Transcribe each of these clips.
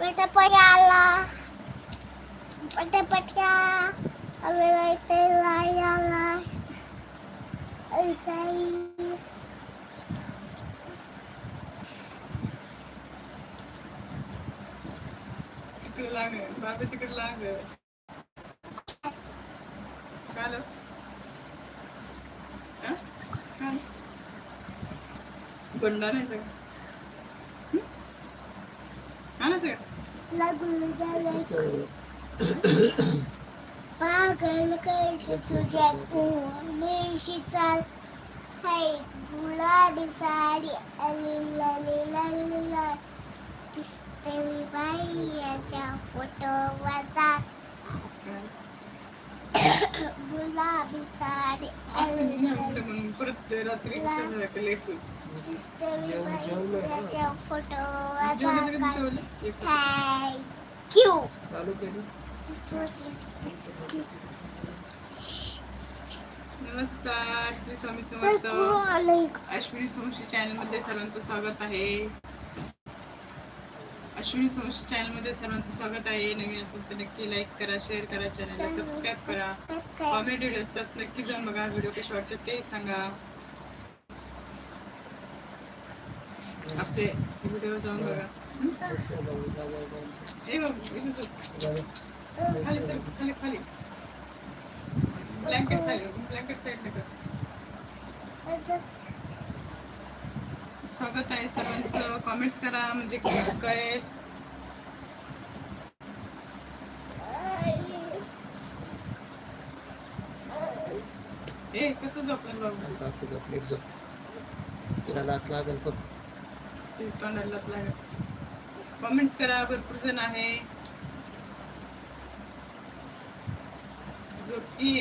पटापट्या आला पटापट्या आम्हाला इथे लाई आला इथे इकडे लाग बाबा तिकडे लाग काल गोंडा आणायचं का हं? आणायचं पागल करते तुझ्या पुणेशी चाल हाय गुलाबी साडी अली लाली लाली दिसते मी बाई याच्या फोटो वाचा? गुलाबी साडी असं अली नाही लाली फोटो नमस्कार श्री स्वामी समर्थ. अश्विनी सोमशी चॅनलमध्ये सर्वांचं स्वागत आहे. अश्विनी सोमशी चॅनलमध्ये सर्वांचं स्वागत आहे. नवीन असेल तर नक्की लाईक करा शेअर करा चॅनलला सबस्क्राईब करा. कॉमेडी व्हिडिओ असतात नक्की जाऊन बघा. व्हिडिओ कसे वाटतात ते सांगा. आपले व्हिडिओ जाऊन बघा हे बघ, इथं बघ. खाली सर खाली खाली। ब्लँकेट खाली ब्लँकेट साईड नका स्वागत आहे सर्वांचं कॉमेंट्स करा म्हणजे कळेल ए कसं झोपलं बाबू? असं असं झोपले एक झोप। तिला लात लागेल पण ते तोंडालाच लागत करा भरपूर जण आहे. झोपी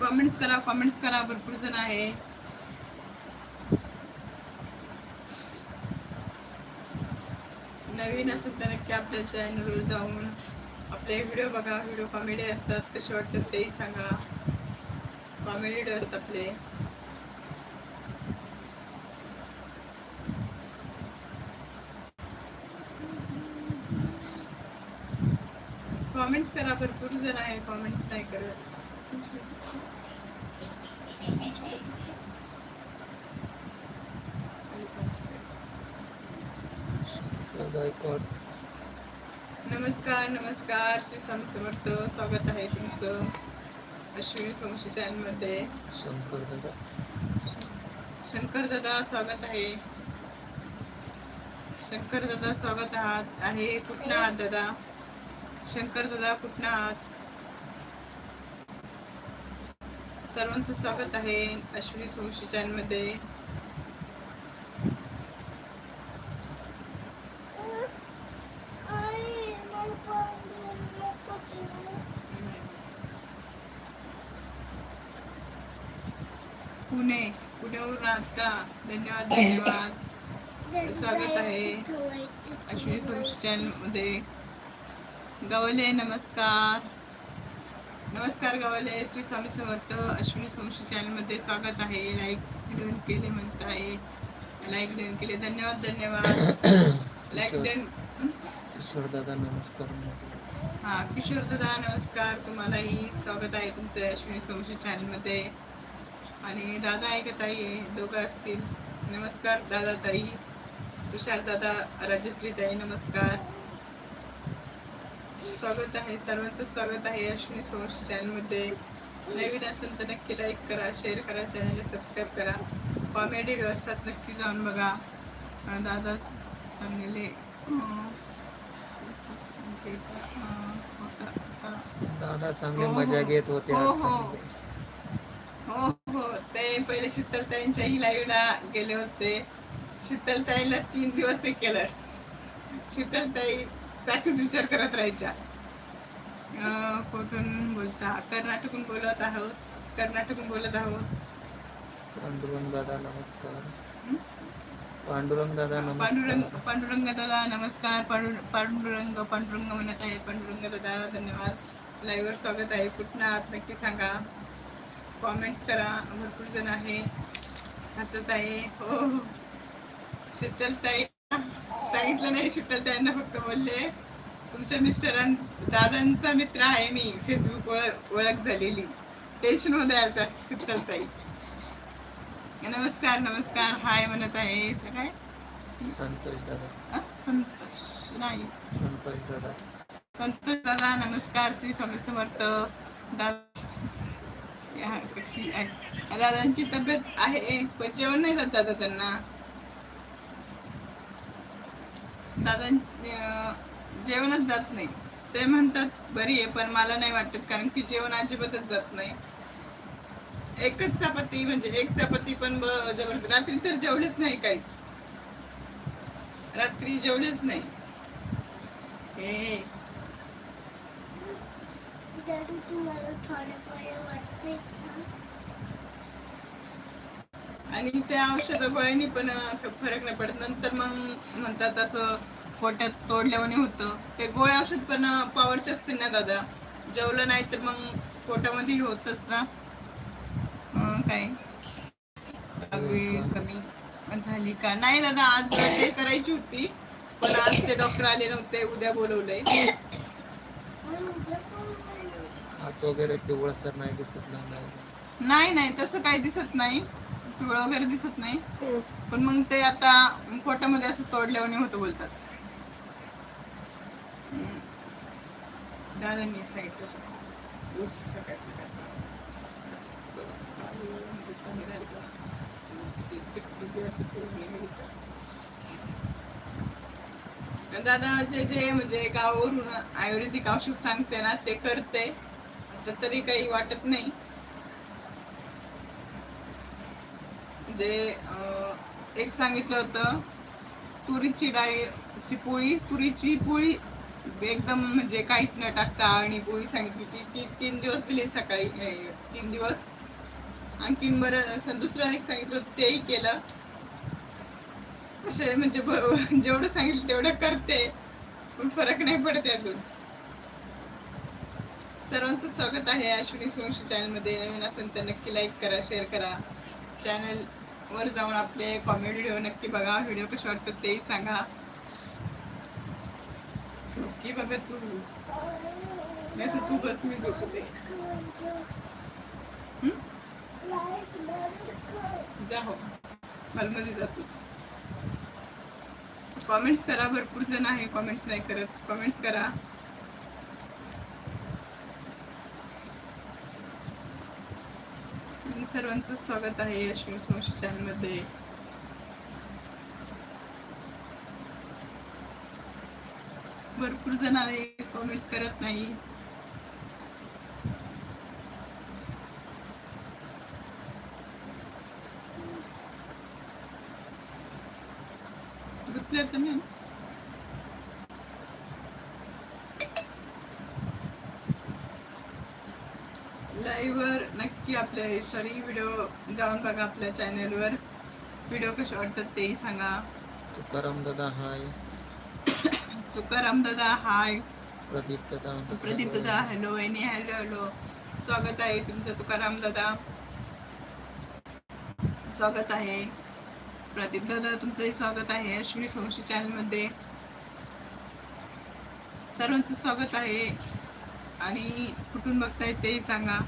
कमेंट्स करा कमेंट्स करा भरपूर जण आहे. नवीन असेल तर नक्की आपल्या चॅनलवर जाऊन आपले व्हिडिओ बघा. व्हिडिओ कॉमेडी असतात कसे वाटतात तेही सांगा. कॉमेडी असतात आपले. कॉमेंट्स करा भरपूर जण आहे कॉमेंट्स नाही करत. गायकवाड नमस्कार नमस्कार. श्री स्वामी समर्थ. स्वागत आहे तुमचं अश्विनी सोमशी चॅनलमध्ये. शंकर दादा. शंकर दादा स्वागत आहे. शंकर दादा स्वागत आहात. आहे कुठनं आहात दादा? शंकर दादा कुठनं आहात? सर्वांचं स्वागत आहे अश्विनी सोमशी चॅनलमध्ये पुणे पुण्यावरून आहात का धन्यवाद धन्यवाद स्वागत आहे. अश्विनी सोमशी चॅनलमध्ये. गवले नमस्कार. नमस्कार गवले श्री स्वामी समर्थ अश्विनी सोमशी चॅनलमध्ये स्वागत आहे. लाईक व्हिडिओ केले म्हणत आहे लाईक देऊन केले. धन्यवाद धन्यवाद. लाईक देऊन हं? किशोर दादा नमस्कार हा किशोर दादा नमस्कार. तुम्हालाही स्वागत आहे तुमचं अश्विनी सोमशी चॅनलमध्ये. आणि दादा ताई आहे दोघं असतील. नमस्कार दादा ताई तुषार दादा राजश्री ताई नमस्कार स्वागत आहे सर्वांचं स्वागत आहे अश्विनी सोमशी चॅनलमध्ये नवीन असेल तर नक्की लाईक करा शेअर करा चॅनलला सबस्क्राईब करा कॉमेडी व्यवस्थात नक्की जाऊन बघा दादा होता. दादा चांगले. मजा घेत होते हो, हो. चांगले. पहिले शीतलताईंच्याही लाईव्हला गेले होते. शीतलताईला तीन दिवस हे केलं. शीतलताई सारखीच विचार करत राहायच्या. कुठून बोलता. कर्नाटकून बोलत आहोत. कर्नाटकून बोलत आहोत. पांडुरंग दादा नमस्कार? पांडुरंग दादा पांडुरंग नमस्कार. पांडुरंग दादा नमस्कार. पांडु पांडुरंग पांडुरंग म्हणत आहे. पांडुरंग दादा धन्यवाद. लाईव्हवर स्वागत आहे. कुठनं आहात? नक्की सांगा. कॉमेंट्स करा. भरपूर जण आहे. हसत आहे. हो. शीतलताई सांगितलं नाही शीतलताईंना फक्त बोलले. तुमच्या मिस्टरां दादांचा मित्र आहे मी. फेसबुक ओळख ओळख झालेली. टेन्शनमध्ये आता शीतलताई नमस्कार नमस्कार. हाय म्हणत आहे. सगळे संतोष दादा. संतोष नाही. संतोष दादा. संतोष दादा नमस्कार. श्री स्वामी समर्थ. दादा हा, कशी आहे? दादांची तब्येत आहे पण जेवण नाही जात दादा त्यांना. दादा जेवणच जात नाही. ते म्हणतात बरी आहे पण मला नाही वाटत कारण की जेवण अजिबातच जात नाही. एकच चपाती म्हणजे एक चपाती पण रात्री तर जेवलेच नाही काहीच. रात्री जेवलेच नाही. हे. आणि त्या औषध गोळ्यांनी पण फरक नाही पडत. नंतर मग म्हणतात असं पोटात तोडल्यावाने होतं. ते गोळ्या औषध पण पॉवरचे असते ना दादा? जेवलं नाही तर मग पोटामध्ये होतच ना? काय? वेळ कमी झाली का? नाही दादा आज ते करायची होती. पण आज ते डॉक्टर आले नव्हते उद्या बोलवलंय आणि उद्या पण बोलू. हात वगैरे पिवळसर नाही दिसत नाही नाही नाही तसं काही दिसत नाही. पिवळं वगैरे दिसत नाही. पण मग ते आता पोटामध्ये असं तोडल्यावाने होतं बोलतात. हम्म. दादांनी सांगितलं ऊस सकाळ हे. दादा जे जे म्हणजे गावावरून आयुर्वेदिक औषध सांगते ना ते करते. आता तरी काही वाटत नाही. म्हणजे एक सांगितलं होतं तुरीची डाळीची पोळी तुरीची पोळी एकदम म्हणजे काहीच न टाकता आणि पोळी सांगितली ती ती तीन दिवस दिली सकाळी तीन दिवस. आणखीन बरं दुसरं एक सांगितलं तेही केलं. असे म्हणजे बरोबर जेवढं सांगितलं तेवढं करते. पण फरक नाही पडते अजून. सर्वांचं स्वागत आहे अश्विनी सोमशी चॅनलमध्ये. नवीन असेल तर नक्की लाईक करा शेअर करा. चॅनलवर जाऊन आपले कॉमेडी व्हिडिओ नक्की बघा. व्हिडिओ कसे वाटतात तेही सांगा. झोपकी बाबा तू. नाही तर तू बस मी झोपते. जा हो. मध्ये जातो कॉमेंट्स करा भरपूर जण आहे. कॉमेंट्स नाही करत. कॉमेंट्स करा. सर्वांचं स्वागत आहे अश्विनी सोमशी चॅनलमध्ये भरपूर जण आहे कॉमेंट्स करत नाही. गुंतल्या तुम्ही लाईव्ह वर नक्की आपल्या सॉरी व्हिडिओ जाऊन बघा आपल्या चॅनलवर व्हिडिओ कसे वाटतात तेही सांगा. तुकाराम दादा हाय. तुकाराम दादा हाय. प्रदीप दादा. प्रदीप दादा हॅलो वहिनी हॅलो हॅलो स्वागत आहे तुमचं तुकाराम दादा. स्वागत आहे. प्रदीप दादा तुमचंही स्वागत आहे अश्विनी सोमशी चॅनलमध्ये. सर्वांचं स्वागत आहे. आणि कुठून बघताय तेही सांगा.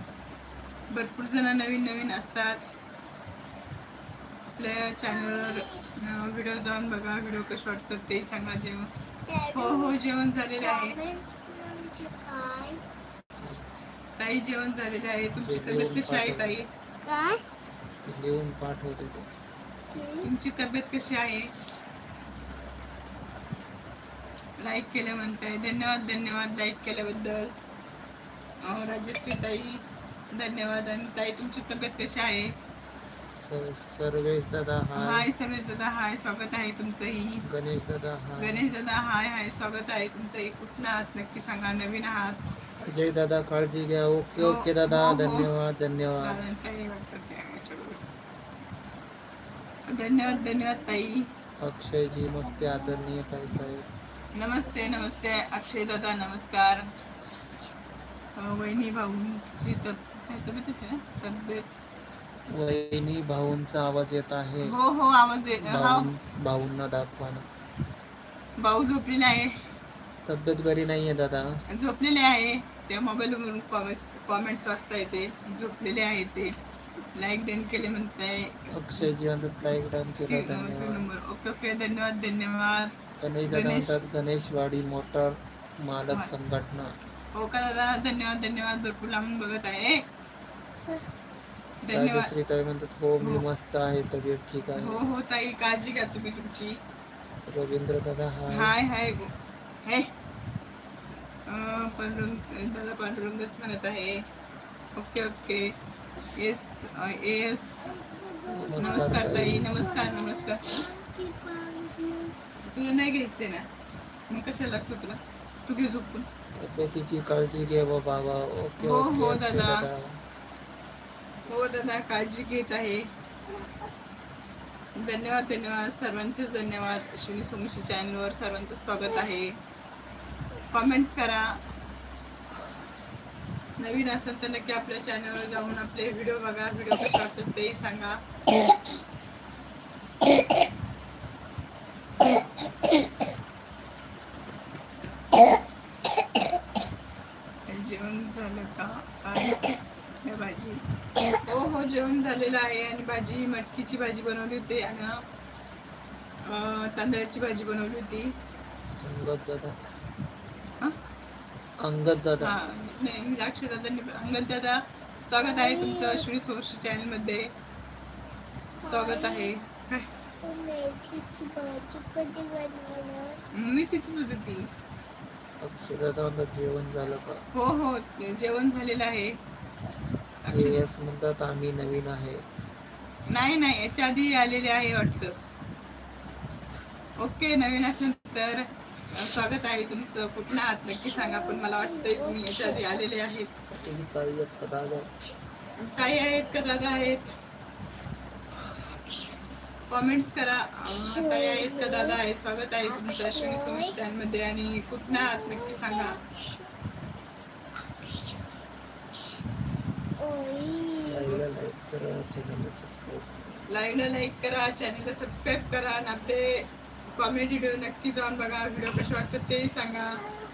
भरपूर जण नवीन नवीन असतात. आपल्या चॅनलवर व्हिडिओ जाऊन बघा व्हिडिओ कसे वाटतात तेही सांगा जेवण. हो हो जेवण झालेले आहे. ताई जेवण झालेले आहे. तुमची तब्येत कशी आहे ताई? लिहून पाठवते. ते ते. तुमची तब्येत कशी आहे? लाईक केलं म्हणताय. धन्यवाद धन्यवाद लाईक केल्याबद्दल. राजश्री ताई. धन्यवाद. आणि ताई तुमची तब्येत कशी आहे? सर्वेश दादा हाय. सर्वेश दादा हाय. स्वागत आहे तुमचंही. गणेश दादा हाय. गणेश दादा हाय हाय. स्वागत आहे तुमचंही. कुठलं आहात? नक्की सांगा. नवीन आहात? अजय दादा काळजी घ्या. ओके हो, ओके दादा. हो, हो. धन्यवाद धन्यवाद. वाटतं. धन्यवाद धन्यवाद ताई. अक्षयजी मस्ते आदरणीय ताई साहेब. नमस्ते नमस्ते अक्षय दादा. नमस्कार. वहिनी भाऊंची तब्येत वहिनी भाऊंचा आवाज येत आहे. हो हो आवाज येत हा भाऊं भाऊंना दाखवा ना. भाऊ झोपलेले आहे. तब्येत बरी नाहीये दादा? झोपलेले आहे. ते मोबाईलवरून कॉमेंट्स कॉमेंट्स वाचता येते. झोपलेले आहे ते. लाईक देन केले म्हणताय. अक्षयजी म्हणतात लाईक डाऊन केला धन्यवाद. ओके ओके धन्यवाद धन्यवाद. गणेश दादा गणेश. म्हणतात गणेशवाडी मोटर मालक. संघटना. हो का दादा? धन्यवाद धन्यवाद. भरपूर लांबून बघत आहे. धन्यवाद. राजश्री ताई म्हणतात हो मी हो. मस्त आहे तब्येत ठीक हो आहे. हो ताई काळजी घ्या तुम्ही तुमची. रवींद्र दादा हाय हाय हाय हे. अं, पांडुरंग दादा पांडुरंगच म्हणत आहे. Okay okay. येस येस नमस्कार ताई. नमस्कार नमस्कार. तुला नाही घ्यायचंय ना? मग कशाला लागतो तुला? तू घे झोपून. तब्येतीची काळजी घे बाबा. ओके हो, ओके हो, अक्षय दादा. दादा. हो दादा काळजी घेत आहे. धन्यवाद धन्यवाद. सर्वांचेच धन्यवाद. अश्विनी सोमशी चॅनलवर सर्वांचं स्वागत आहे. कॉमेंट्स करा. नवीन असेल तर नक्की आपल्या चॅनलवर जाऊन आपले व्हिडिओ बघा. व्हिडिओ कसे वाटतात तेही सांगा. जेवण झालं का? काय? काय भाजी. हो हो जेवण झालेलं आहे आणि भाजी मटकीची भाजी बनवली होती आणि तांदळाची भाजी बनवली होती. अंगद दादा. हा? अंगद दादा. हा नाही दादांनी अंगद दादा. स्वागत आहे तुमचं अश्विनी सोर्स चॅनलमध्ये स्वागत आहे. मी तिथेच होती ती. दादा जेवण झालं का? हो हो ते जेवण झालेलं आहे. येस म्हणतात आम्ही नवीन आहे. नाही नाही याच्या आधी आलेले आहे वाटतं. ओके नवीन असेल तर स्वागत आहे तुमचं. कुठलं आहात? नक्की सांगा पण मला वाटतंय तुम्ही याच्या आधी आलेले आहेत. काही आहेत का दादा? काही आहेत का दादा आहेत? कॉमेंट्स करा. काही आहेत का दादा? आहे स्वागत आहे तुमचं. अश्विनी सोमेश चॅनलमध्ये. आणि कुठलं आहात? नक्की सांगा. लाईव्हला लाईक करा चॅनलला सबस्क्राईब लाईव्हला लाईक करा चॅनलला सबस्क्राईब करा आणि आपले कॉमेडी व्हिडिओ नक्की जाऊन बघा. व्हिडिओ कसे वाटतात तेही सांगा.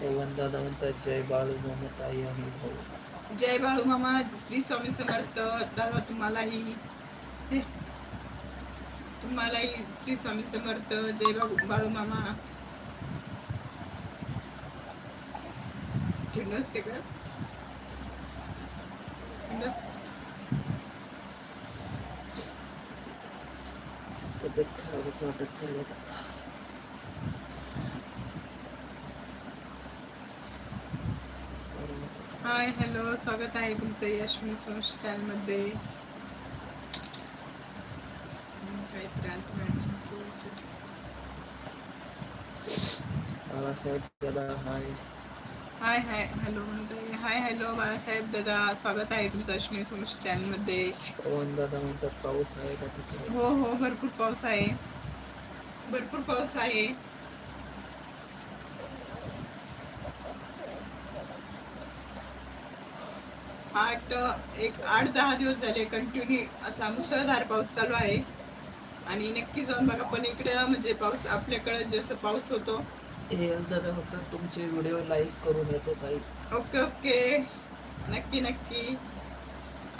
पवन दादा म्हणतात जय बाळू मोहम्मद आई आणि भाऊ. जय बाळू मामा श्री स्वामी समर्थ. दादा तुम्हालाही तुम्हालाही श्री स्वामी समर्थ. जय बाळू बाळू मामा. थंड असते का? तब्येत खराबच वाटत चालली हाय हॅलो स्वागत आहे तुमचं यशमी सोश चॅनलमध्ये हम्म, मॅडम. हाय. हाय हाय हॅलो म्हणतोय हाय हॅलो बाळासाहेब दादा. स्वागत आहे तुमचं अश्विनी सोमशी चॅनलमध्ये पवन दादा म्हणतात पाऊस आहे का तिकडे? हो हो भरपूर पाऊस आहे. भरपूर पाऊस आहे. आठ एक आठ दहा दिवस झाले कंटिन्यू असा मुसळधार पाऊस चालू आहे. आणि नक्की जाऊन बघा पण इकडे म्हणजे पाऊस आपल्याकडे जसं पाऊस होतो एस दादा म्हणतात तुमचे व्हिडिओ लाईक करून येतो ताई. Okay okay. नक्की नक्की.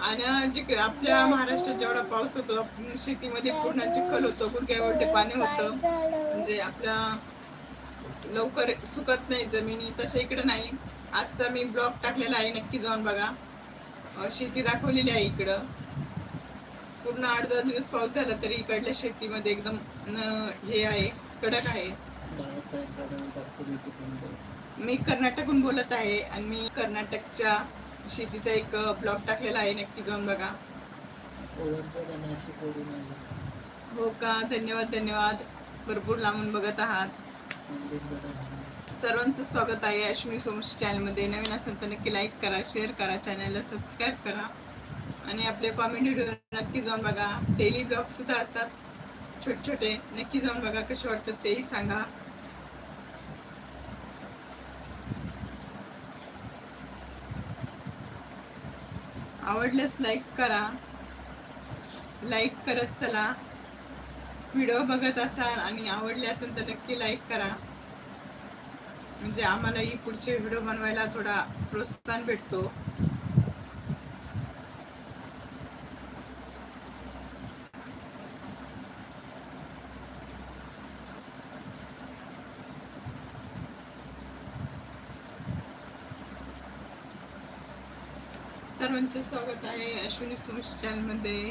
आणि जिकडे आपल्या महाराष्ट्रात जेवढा पाऊस होतो आपण शेतीमध्ये पूर्ण चिखल होतो गुडघ्या एवढे पाणी होतं. म्हणजे आपल्या लवकर सुकत नाही जमिनी तसं इकडे नाही. आजचा मी ब्लॉग टाकलेला आहे नक्की जाऊन बघा. शेती दाखवलेली आहे इकडं. पूर्ण आठ दहा दिवस पाऊस झाला तरी इकडल्या शेतीमध्ये एकदम न- हे आहे कडक आहे. मी कर्नाटकहून बोलत आहे आणि मी कर्नाटकच्या शेतीचा एक ब्लॉग टाकलेला आहे नक्की जाऊन बघा. हो का? धन्यवाद धन्यवाद. भरपूर लांबून बघत आहात. सर्वांचं स्वागत आहे अश्विनी सोमशी चॅनलमध्ये. नवीन असेल तर नक्की लाईक करा शेअर करा चॅनलला सबस्क्राईब करा. आणि आपले कॉमेडी व्हिडिओ नक्की जाऊन बघा. डेली ब्लॉग सुद्धा असतात छोटे छोटे नक्की जाऊन बघा कसे वाटतात तेही सांगा. आवडल्यास लाईक करा. लाईक करत चला. व्हिडिओ बघत असाल आणि आवडले असेल तर नक्की लाईक करा. म्हणजे आम्हालाही पुढचे व्हिडिओ बनवायला थोडा प्रोत्साहन भेटतो. सर्वांचं स्वागत आहे अश्विनी सोमश चॅनलमध्ये.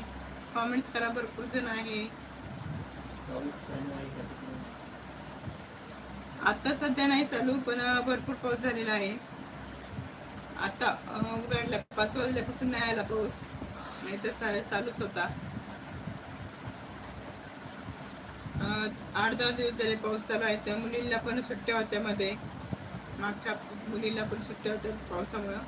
कॉमेंट्स करा भरपूर जण आहे. आता सध्या नाही चालू पण भरपूर पाऊस झालेला आहे. आता उघडला. पाच वाजल्यापासून नाही आला पाऊस. नाही तर सारे चालूच होता. आठ दहा दिवस झाले पाऊस चालू आहे. तर मुलींना पण सुट्ट्या होत्या मध्ये. मागच्या मुलींना पण सुट्ट्या होत्या पावसामुळं.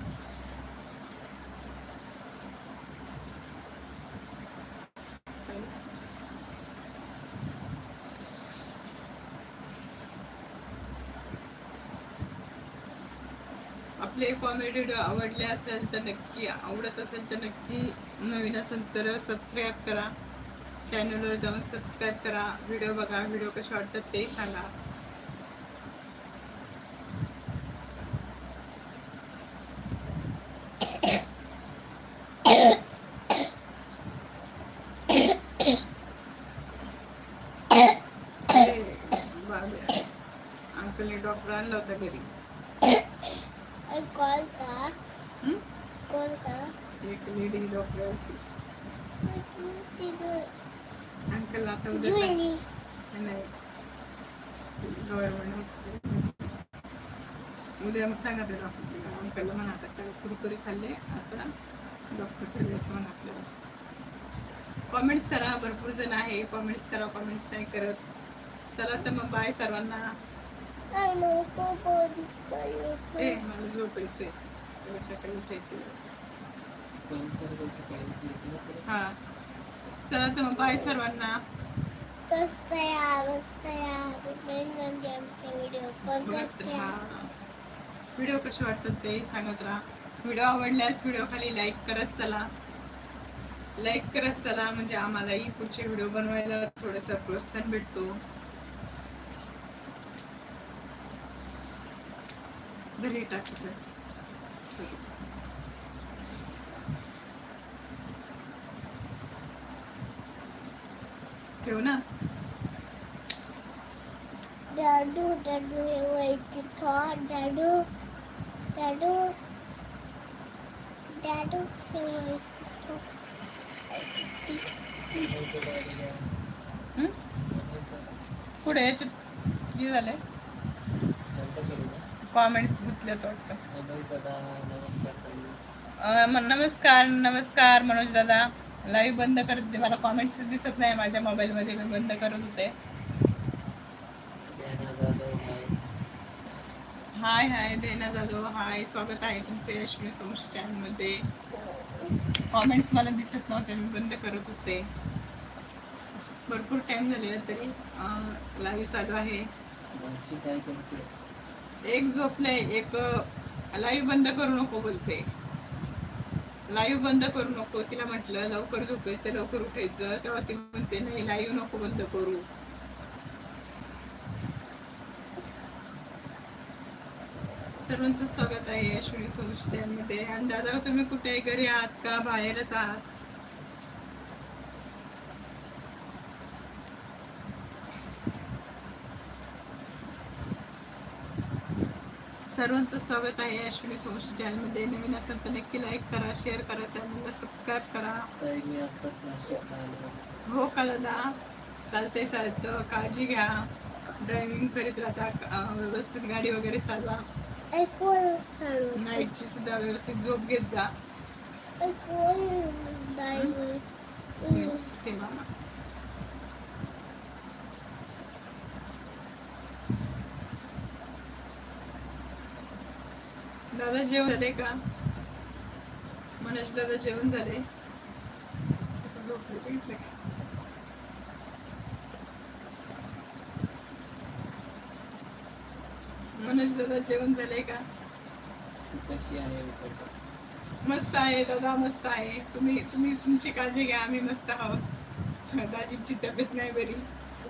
आपले कॉमेडी आवडले असेल तर नक्की आवडत असेल तर नक्की नवीन असेल तर सबस्क्राईब करा. चॅनलवर जाऊन सबस्क्राईब करा. व्हिडिओ बघा. व्हिडिओ कसे वाटतात ते सांगा अंकलने डॉक्टर आणला होता घरी I called that. हं? Called that. एक लेडी डॉक्टर होती अंकल आता उद्या हॉस्पिटल उद्या मग सांगा ते डॉक्टर अंकलला म्हणा आता काय कुरकुरी खाल्ले आता डॉक्टरकडे जायचं म्हणा आपल्याला. कॉमेंट्स करा भरपूर जण आहे. कॉमेंट्स करा कॉमेंट्स नाही करत. चला तर मग बाय सर्वांना. मला झोपायचंय. उद्या सकाळी उठायचं पण सर्वांचं काही please नको रे. हा. चला तर मग बाय सर्वांना. म्हणजे आमचे व्हिडिओ बघत. राहा. व्हिडिओ कसे वाटतात तेही सांगत राहा. व्हिडिओ आवडल्यास व्हिडिओ खाली लाईक करत चला. लाईक करत चला म्हणजे आम्हालाही पुढचे व्हिडिओ बनवायला थोडंसं प्रोत्साहन भेटतो. घरी टाकतो ठेव ना Dadu, हे व्हायचे थॉट Dadu, Dadu, Dadu, हे? हं? नंतर- पुढे याच्यात किती झाले? कॉमेंट्स गुंतल्यात वाटतं नमस्कार नमस्कार मनोज दादा लाईव्ह बंद करत होते. मला कॉमेंट्स दिसत नाही माझ्या मोबाईलमध्ये मी बंद करत होते. हाय. हाय देना जाधव. हाय स्वागत आहे तुमचे अश्विनी सोमश चॅनलमध्ये. कॉमेंट्स मला दिसत नव्हते. मी बंद करत होते. भरपूर टाइम झालेला तरी लाईव्ह चालू आहे. एक झोपले एक लाईव्ह बंद करू नको बोलते. लाईव्ह बंद करू नको. तिला म्हटलं लवकर झोपायचं लवकर उठायचं. तेव्हा ती म्हणते नाही लाईव्ह नको बंद करू. सर्वांचं स्वागत आहे अश्विनी सोमशी मध्ये. आणि दादा तुम्ही कुठे? घरी आहात का? बाहेरच आहात? सर्वांचं स्वागत आहे अश्विनी सोमशी चॅनलमध्ये नवीन असेल तर नक्की लाईक करा शेअर करा चॅनलला सबस्क्राईब करा. हो का दादा चालतंय चालतं. काळजी घ्या. ड्रायव्हिंग करीत राहता व्यवस्थित गाडी वगैरे चालवा. नाईटची सुद्धा व्यवस्थित झोप घेत जा. ऐकून driver. दादा जेवण झाले का? मनोज दादा जेवण झाले. असं झोपले बघितलं का मनोज दादा जेवण झाले का? कशी आहे मस्त आहे दादा मस्त आहे. तुम्ही तुम्ही तुमची काळजी घ्या आम्ही मस्त आहोत. दाजीची तब्येत नाही बरी.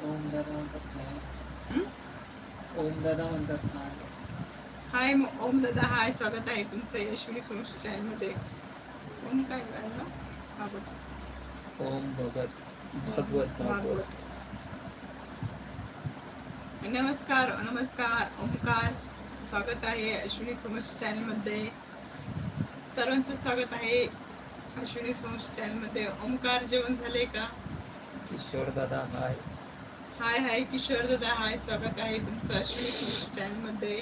ओम दादा म्हणतात ओम दादा म्हणतात हाय ओम दादा हाय स्वागत आहे तुमचं यशवनी सोमशी चॅनलमध्ये ओम काय ना भागवत ओम भगत भगवत. भागवत. नमस्कार नमस्कार ओमकार स्वागत आहे अश्विनी सोमशी चॅनलमध्ये सर्वांचं स्वागत आहे अश्विनी सोमशी चॅनलमध्ये ओमकार जेवण झाले का? किशोर दादा हाय. हाय हाय किशोर दादा हाय स्वागत आहे तुमचं अश्विनी सोमशी चॅनलमध्ये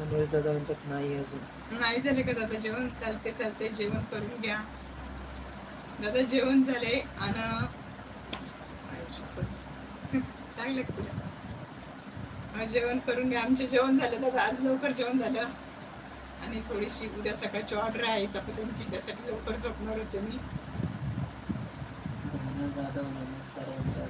मनोज दादा म्हणतात नाही अजून. नाही झाले का दादा जेवण? चालते चालते. जेवण करून घ्या. दादा जेवण झाले आणि लागतं तुला? अं, जेवण करून घ्या. आमचे जेवण झालं दादा. आज लवकर जेवण झालं. आणि थोडीशी उद्या सकाळची ऑर्डर आहे. चपात्यांची. त्यासाठी लवकर झोपणार होते मी. मनोज दादा नमस्कार म्हणतात.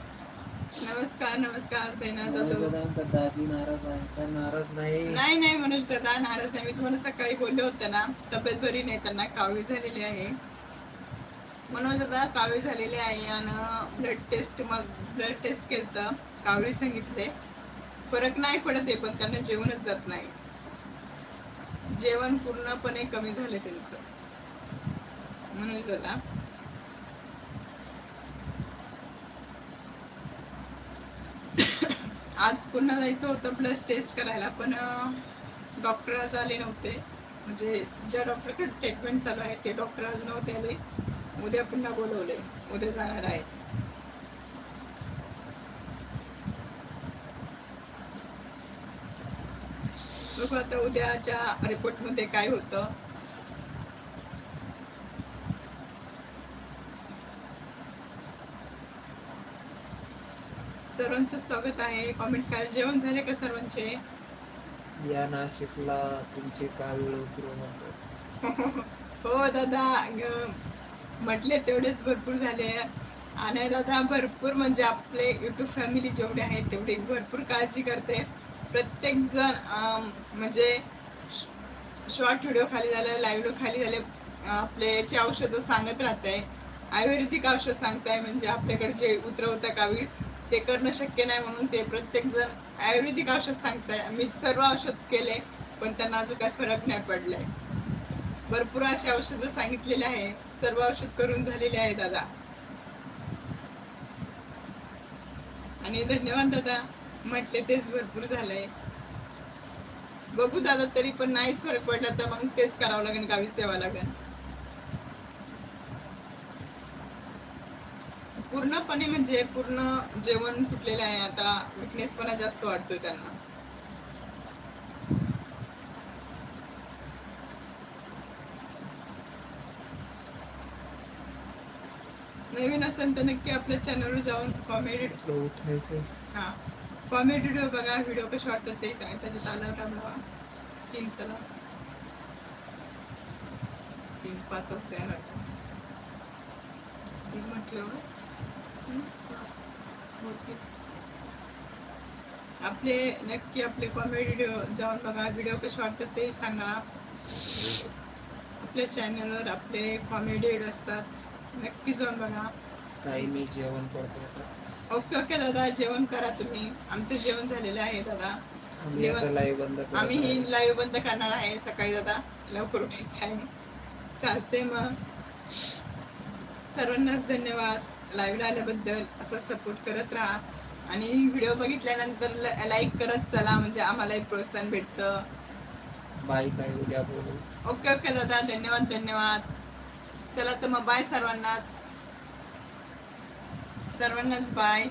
नमस्कार नमस्कार दैना नाराज आहे तर नाराज नाही? नाही नाही मनोज दादा नाराज नाही. मी तुम्हाला सकाळी बोलले होते ना तब्येत बरी नाही त्यांना कावळी झालेली आहे. मनोज दादा कावळी झालेली आहे आणि ब्लड टेस्ट ब्लड टेस्ट केलं कावळी सांगितले. फरक नाही पडत आहे पण त्यांना जेवणच जात नाही. जेवण पूर्णपणे कमी झाले त्यांचं. मनोज दादा आज पुन्हा जायचं होतं ब्लड टेस्ट करायला पण डॉक्टर आज आले नव्हते. म्हणजे ज्या डॉक्टरकडे ट्रीटमेंट चालू आहे ते डॉक्टर आज नव्हते आले. उद्या पुन्हा बोलवले. उद्या जाणार आहेत. बघू आता उद्याच्या रिपोर्टमध्ये काय होतं. सर्वांचं स्वागत आहे. कॉमेंट्स करा. जेवण झाले का सर्वांचे? या नाशिकला तुमचे कावीळ उतरू म्हणतात हो दादा म्हटले तेवढेच भरपूर झाले. आणि दादा भरपूर म्हणजे आपले युट्यूब फॅमिली जेवढे आहेत तेवढी भरपूर काळजी करते. प्रत्येक जण म्हणजे शॉर्ट व्हिडिओ खाली झाले लाईव्ह व्हिडिओ खाली झाले आपले याची औषधं सांगत राहते. आयुर्वेदिक औषध सांगताय म्हणजे आपल्याकडे जे उतरवतं कावीळ ते करणं शक्य नाही म्हणून ते प्रत्येक जण आयुर्वेदिक औषध सांगताय. मी सर्व औषध केले पण त्यांना अजून काही फरक नाही पडलाय. भरपूर अशी औषधं सांगितलेली आहे. सर्व औषध करून झालेले आहे दादा. आणि धन्यवाद दादा. म्हटले तेच भरपूर झालंय. बघू दादा तरी पण नाहीच फरक पडला तर मग तेच करावं लागेल गावीच यावं लागेल? पूर्णपणे म्हणजे पूर्ण जेवण तुटलेलं आहे आता विकनेसपणा जास्त वाटतोय त्यांना. नवीन असेल तर नक्की आपल्या चॅनलवर जाऊन कॉमेडी हा. कॉमेडी व्हिडिओ बघा व्हिडिओ कसे वाटतात ते सांगा. त्याच्यात आला टाबला तीन चला. तीन पाच वाजता येणार. तीन म्हटल्यावर. आपले नक्की आपले कॉमेडी व्हिडिओ जाऊन बघा. व्हिडिओ कसे वाटतात ते सांगा. आपल्या चॅनलवर आपले कॉमेडी असतात. नक्की जाऊन बघा. काही मी जेवण करतो. ओके ओके दादा. जेवण करा तुम्ही. आमचं जेवण झालेलं आहे दादा. आम्ही. ही लाईव्ह बंद करणार आहे सकाळी दादा. लवकर उठायचं आहे. चालते मग. सर्वांनाच धन्यवाद. लाईव्हला आल्याबद्दल असं सपोर्ट करत राहा. आणि व्हिडिओ बघितल्यानंतर लाईक करत चला. म्हणजे आम्हालाही प्रोत्साहन भेटतं. बाय काय उद्या बोलू. ओके ओके दादा. धन्यवाद धन्यवाद. चला तर मग बाय सर्वांनाच. सर्वांनाच बाय